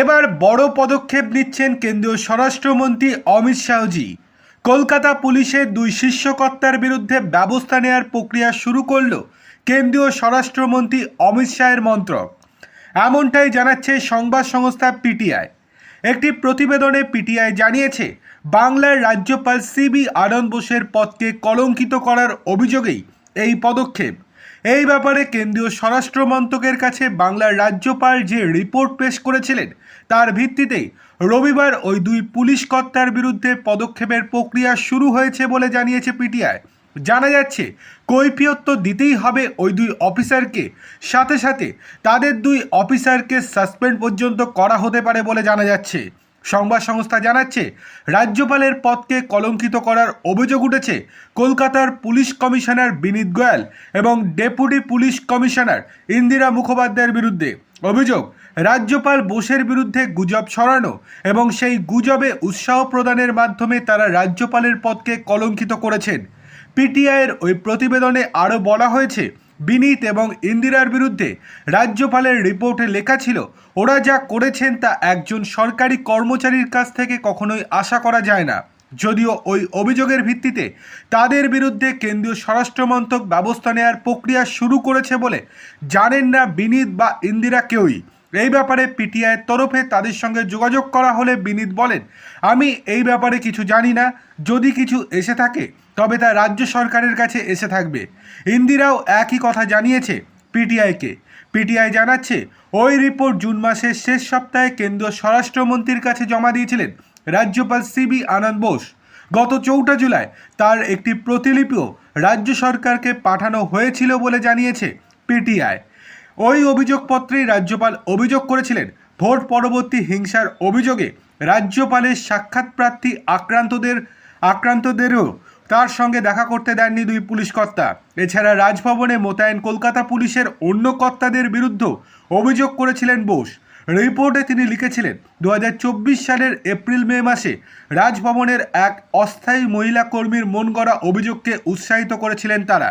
এবার বড় পদক্ষেপ নিচ্ছেন কেন্দ্রীয় স্বরাষ্ট্রমন্ত্রী অমিত শাহজি। কলকাতা পুলিশের দুই শীর্ষকর্তার বিরুদ্ধে ব্যবস্থা নেওয়ার প্রক্রিয়া শুরু করল কেন্দ্রীয় স্বরাষ্ট্রমন্ত্রী অমিত শাহের মন্ত্রক। এমনটাই জানাচ্ছে সংবাদ সংস্থা পিটিআই। একটি প্রতিবেদনে পিটিআই জানিয়েছে, বাংলার রাজ্যপাল সিবি আনন্দ বোসের পদকে কলঙ্কিত করার অভিযোগেই এই পদক্ষেপ। এই ব্যাপারে কেন্দ্রীয় স্বরাষ্ট্র মন্ত্রকের কাছে বাংলার রাজ্যপাল যে রিপোর্ট পেশ করেছিলেন, তার ভিত্তিতেই রবিবার ওই দুই পুলিশ কর্তার বিরুদ্ধে পদক্ষেপের প্রক্রিয়া শুরু হয়েছে বলে জানিয়েছে পিটিআই। জানা যাচ্ছে, কৈফিয়ত তো দিতেই হবে ওই দুই অফিসারকে, সাথে সাথে তাদের দুই অফিসারকে সাসপেন্ড পর্যন্ত করা হতে পারে বলে জানা যাচ্ছে। সংবাদ সংস্থা জানাচ্ছে, রাজ্যপালের পদকে কলঙ্কিত করার অভিযোগ উঠেছে কলকাতার পুলিশ কমিশনার বিনীত গোয়াল এবং ডেপুটি পুলিশ কমিশনার ইন্দিরা মুখোপাধ্যায়ের বিরুদ্ধে। অভিযোগ, রাজ্যপাল বোসের বিরুদ্ধে গুজব ছড়ানো এবং সেই গুজবে উৎসাহ প্রদানের মাধ্যমে তারা রাজ্যপালের পদকে কলঙ্কিত করেছেন। পিটিআইয়ের ওই প্রতিবেদনে আরও বলা হয়েছে বিনীত এবং ইন্দিরার বিরুদ্ধে রাজ্যপালের রিপোর্টে লেখা ছিল, ওরা যা করেছেন তা একজন সরকারি কর্মচারীর কাছ থেকে কখনোই আশা করা যায় না। যদিও ওই অভিযোগের ভিত্তিতে তাদের বিরুদ্ধে কেন্দ্রীয় স্বরাষ্ট্রমন্ত্রক ব্যবস্থা নেওয়ার প্রক্রিয়া শুরু করেছে বলে জানেন না বিনীত বা ইন্দিরা কেউই। এই ব্যাপারে পিটিআইয়ের তরফে তাদের সঙ্গে যোগাযোগ করা হলে বিনীত বলেন, আমি এই ব্যাপারে কিছু জানি না। যদি কিছু এসে থাকে, তবে তা রাজ্য সরকারের কাছে এসে থাকবে। ইন্দিরাও একই কথা জানিয়েছে পিটিআইকে। পিটিআই জানাচ্ছে, ওই রিপোর্ট জুন মাসের শেষ সপ্তাহে কেন্দ্রীয় স্বরাষ্ট্রমন্ত্রীর কাছে জমা দিয়েছিলেন রাজ্যপাল সিবি আনন্দ বোস। গত চৌঠা জুলাই তার একটি প্রতিলিপিও রাজ্য সরকারকে পাঠানো হয়েছিল বলে জানিয়েছে পিটিআই। ওই অভিযোগপত্রেই রাজ্যপাল অভিযোগ করেছিলেন, ভোট পরবর্তী হিংসার অভিযোগে রাজ্যপালের সাক্ষাৎ প্রার্থী আক্রান্তদের, আক্রান্তদেরও তার সঙ্গে দেখা করতে দেননি দুই পুলিশ কর্তা। এছাড়া রাজভবনে মোতায়েন কলকাতা পুলিশের অন্য কর্তাদের বিরুদ্ধেও অভিযোগ করেছিলেন বোস। রিপোর্টে তিনি লিখেছিলেন দু হাজার চব্বিশ সালের এপ্রিল মে মাসে রাজভবনের এক অস্থায়ী মহিলা কর্মীর মন গড়া অভিযোগকে উৎসাহিত করেছিলেন তারা।